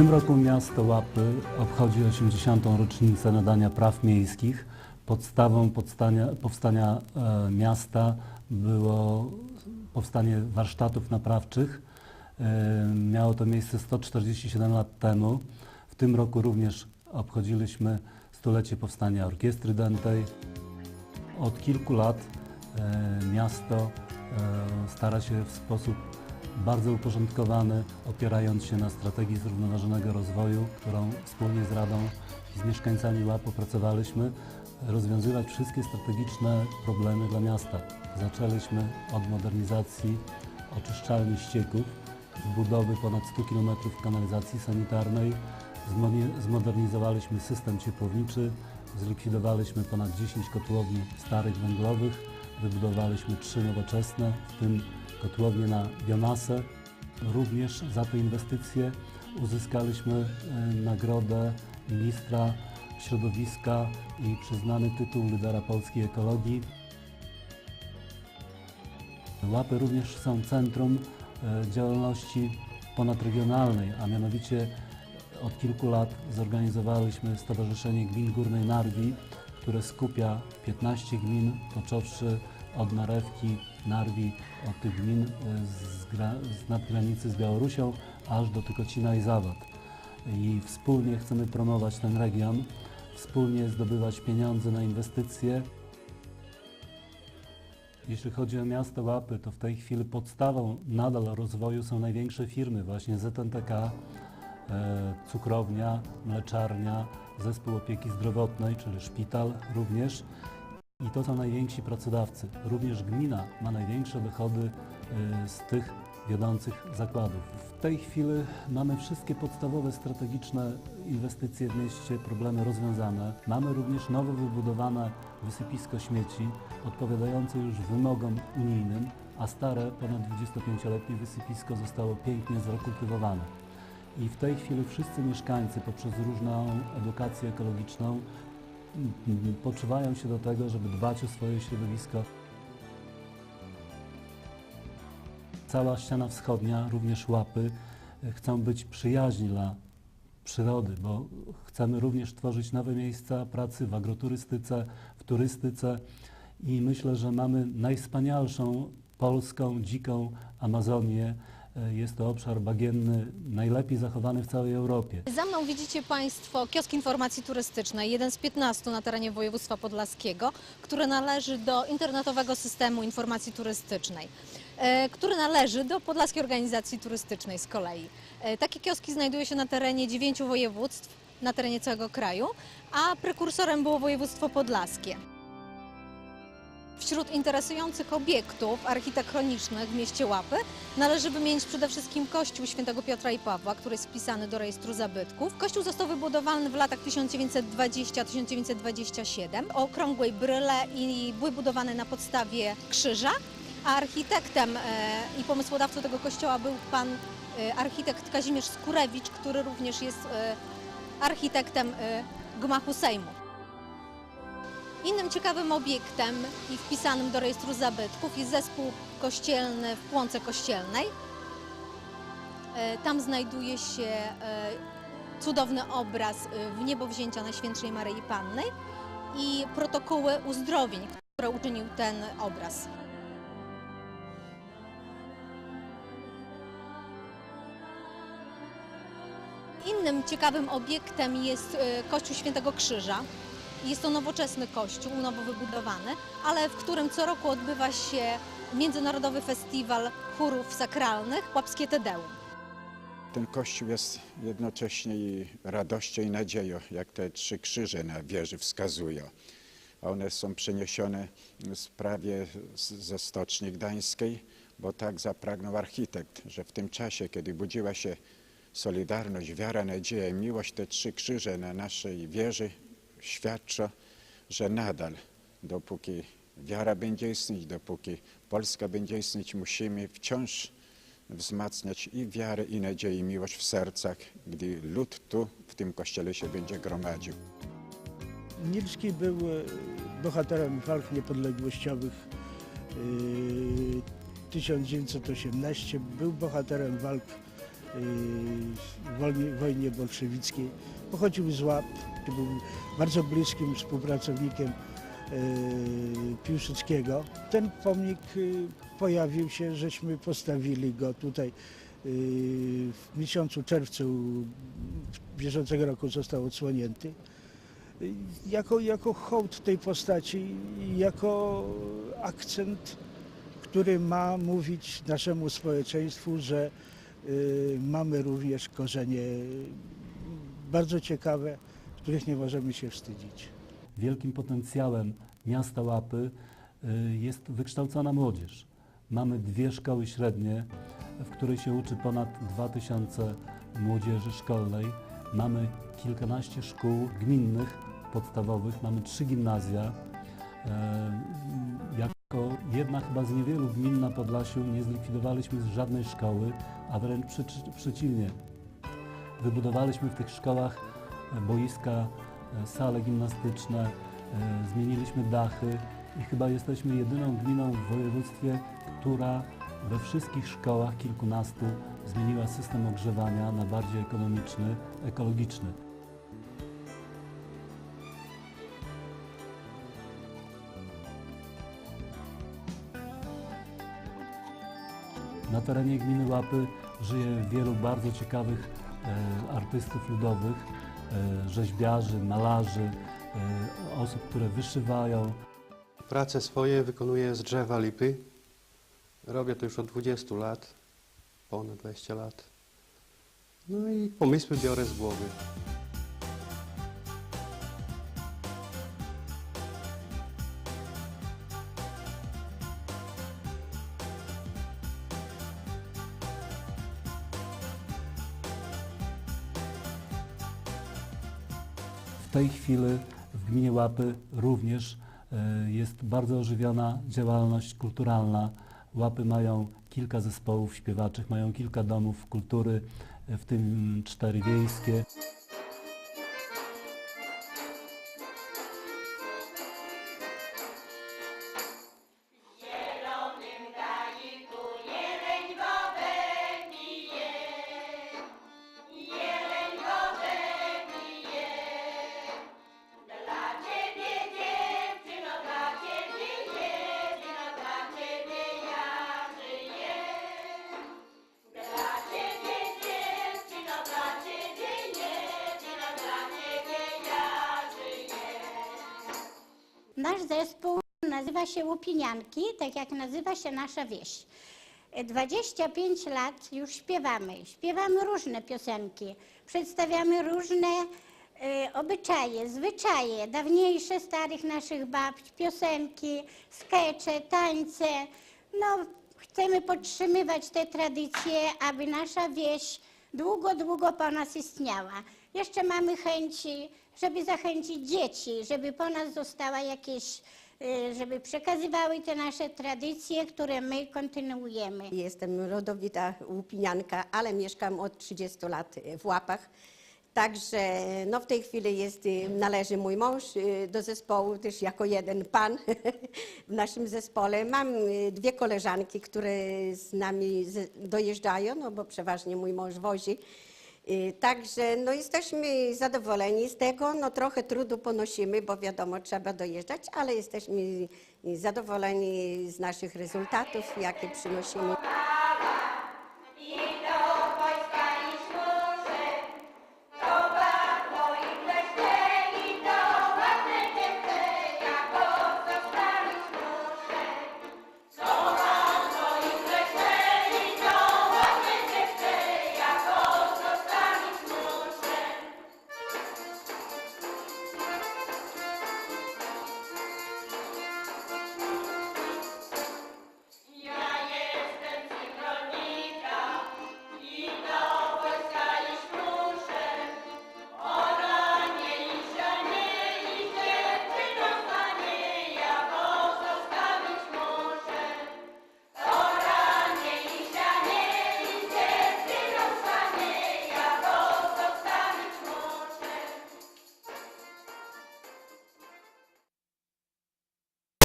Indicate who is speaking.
Speaker 1: tym roku miasto Łapy obchodzi 80. rocznicę nadania praw miejskich. Podstawą powstania, e, miasta było powstanie warsztatów naprawczych. E, miało to miejsce 147 lat temu. W tym roku również obchodziliśmy stulecie powstania Orkiestry Dętej. Od kilku lat e, miasto e, stara się w sposób bardzo uporządkowany, opierając się na strategii zrównoważonego rozwoju, którą wspólnie z Radą i z mieszkańcami łap opracowaliśmy, rozwiązywać wszystkie strategiczne problemy dla miasta. Zaczęliśmy od modernizacji oczyszczalni ścieków, budowy ponad 100 km kanalizacji sanitarnej, zmodernizowaliśmy system ciepłowniczy, zlikwidowaliśmy ponad 10 kotłowni starych węglowych, wybudowaliśmy trzy nowoczesne, w tym kotłownię na biomasę. Również za te inwestycje uzyskaliśmy e, nagrodę ministra środowiska i przyznany tytuł lidera polskiej ekologii. Łapy również są centrum e, działalności ponadregionalnej, a mianowicie od kilku lat zorganizowaliśmy Stowarzyszenie Gmin Górnej Narwi, które skupia 15 gmin, począwszy od Narewki, Narwi, od tych gmin e, z, z nadgranicy z Białorusią, aż do Tykocina i Zawad. I wspólnie chcemy promować ten region, wspólnie zdobywać pieniądze na inwestycje, jeśli chodzi o miasto Łapy, to w tej chwili podstawą nadal rozwoju są największe firmy, właśnie ZNTK, e, cukrownia, mleczarnia, zespół opieki zdrowotnej, czyli szpital również. I to są najwięksi pracodawcy. Również gmina ma największe dochody e, z tych wiodących zakładów. W tej chwili mamy wszystkie podstawowe strategiczne inwestycje w mieście, problemy rozwiązane. Mamy również nowo wybudowane wysypisko śmieci, odpowiadające już wymogom unijnym, a stare, ponad 25-letnie wysypisko zostało pięknie zrekultywowane. I w tej chwili wszyscy mieszkańcy poprzez różną edukację ekologiczną poczuwają się do tego, żeby dbać o swoje środowisko. Cała ściana wschodnia, również łapy, e, chcą być przyjaźni dla przyrody, bo chcemy również tworzyć nowe miejsca pracy w agroturystyce, w turystyce i myślę, że mamy najwspanialszą polską, dziką Amazonię. E, Jest to obszar bagienny, najlepiej zachowany w całej Europie.
Speaker 2: Za mną widzicie Państwo kiosk informacji turystycznej, jeden z 15 na terenie województwa podlaskiego, który należy do internetowego systemu informacji turystycznej, e, który należy do Podlaskiej Organizacji Turystycznej z kolei. E, Takie kioski znajdują się na terenie dziewięciu województw, na terenie całego kraju, a prekursorem było województwo podlaskie. Wśród interesujących obiektów architektonicznych w mieście Łapy należy wymienić przede wszystkim kościół świętego Piotra i Pawła, który jest wpisany do rejestru zabytków. Kościół został wybudowany w latach 1920-1927 o okrągłej bryle i był budowany na podstawie krzyża, a architektem e, i pomysłodawcą tego kościoła był pan e, architekt Kazimierz Skurewicz, który również jest e, architektem gmachu Sejmu. Innym ciekawym obiektem i wpisanym do rejestru zabytków jest zespół kościelny w Płonce Kościelnej. E, Tam znajduje się e, cudowny obraz e, w niebo wzięcia Najświętszej Maryi Panny i protokoły uzdrowień, które uczynił ten obraz. Innym ciekawym obiektem jest Kościół Świętego Krzyża. Jest to nowoczesny kościół, nowo wybudowany, ale w którym co roku odbywa się Międzynarodowy Festiwal Chórów Sakralnych Łapskie Tedeum.
Speaker 3: Ten kościół jest jednocześnie i radością i nadzieją, jak te trzy krzyże na wieży wskazują. A One są przeniesione z prawie ze Stoczni Gdańskiej, bo tak zapragnął architekt, że w tym czasie, kiedy budziła się solidarność, wiara, nadzieja i miłość, te trzy krzyże na naszej wieży świadczą, że nadal, dopóki wiara będzie istnieć, dopóki Polska będzie istnieć, musimy wciąż wzmacniać i wiarę, i nadzieję, i miłość w sercach, gdy lud tu, w tym kościele się będzie gromadził.
Speaker 4: Milski był e, bohaterem walk niepodległościowych e, 1918, był bohaterem walk w wojnie bolszewickiej. Pochodził z Łap, był bardzo bliskim współpracownikiem y, Piłsudskiego. Ten pomnik y, pojawił się, żeśmy postawili go tutaj y, w miesiącu czerwcu bieżącego roku został odsłonięty. Jako, jako hołd tej postaci, jako akcent, który ma mówić naszemu społeczeństwu, że mamy również korzenie bardzo ciekawe, których nie możemy się wstydzić.
Speaker 1: Wielkim potencjałem miasta Łapy y, jest wykształcona młodzież. Mamy dwie szkoły średnie, w której się uczy ponad 2000 młodzieży szkolnej. Mamy kilkanaście szkół gminnych, podstawowych, mamy trzy gimnazja. E, Jako jedna chyba z niewielu gmin na Podlasiu nie zlikwidowaliśmy żadnej szkoły, a wręcz przeci- przeciwnie. Wybudowaliśmy w tych szkołach e, boiska, e, sale gimnastyczne, e, zmieniliśmy dachy i chyba jesteśmy jedyną gminą w województwie, która we wszystkich szkołach, kilkunastu, zmieniła system ogrzewania na bardziej ekonomiczny, ekologiczny. Na terenie gminy Łapy żyje wielu bardzo ciekawych artystów ludowych, e, rzeźbiarzy, malarzy, e, osób, które wyszywają.
Speaker 5: Prace swoje wykonuję z drzewa lipy. Robię to już od 20 lat, ponad 20 lat. No i pomysły biorę z głowy.
Speaker 1: W tej chwili w gminie Łapy również e, jest bardzo ożywiona działalność kulturalna. Łapy mają kilka zespołów śpiewaczych, mają kilka domów kultury, e, w tym cztery wiejskie.
Speaker 6: Nasz zespół nazywa się Łupinianki, tak jak nazywa się nasza wieś. 25 lat już śpiewamy. Śpiewamy różne piosenki, przedstawiamy różne e, obyczaje, zwyczaje, dawniejsze starych naszych babć, piosenki, skecze, tańce. No, chcemy podtrzymywać te tradycje, aby nasza wieś długo, długo po nas istniała. Jeszcze mamy chęci, żeby zachęcić dzieci, żeby po nas została jakieś, y, żeby przekazywały te nasze tradycje, które my kontynuujemy.
Speaker 7: Jestem rodowita łupinianka, ale mieszkam od 30 lat w Łapach. Także no w tej chwili jest, y, należy mój mąż y, do zespołu też jako jeden pan w naszym zespole. Mam y, dwie koleżanki, które z nami dojeżdżają, no bo przeważnie mój mąż wozi. Y, Także no jesteśmy zadowoleni z tego, no trochę trudu ponosimy, bo wiadomo, trzeba dojeżdżać, ale jesteśmy zadowoleni z naszych rezultatów, jakie przynosimy.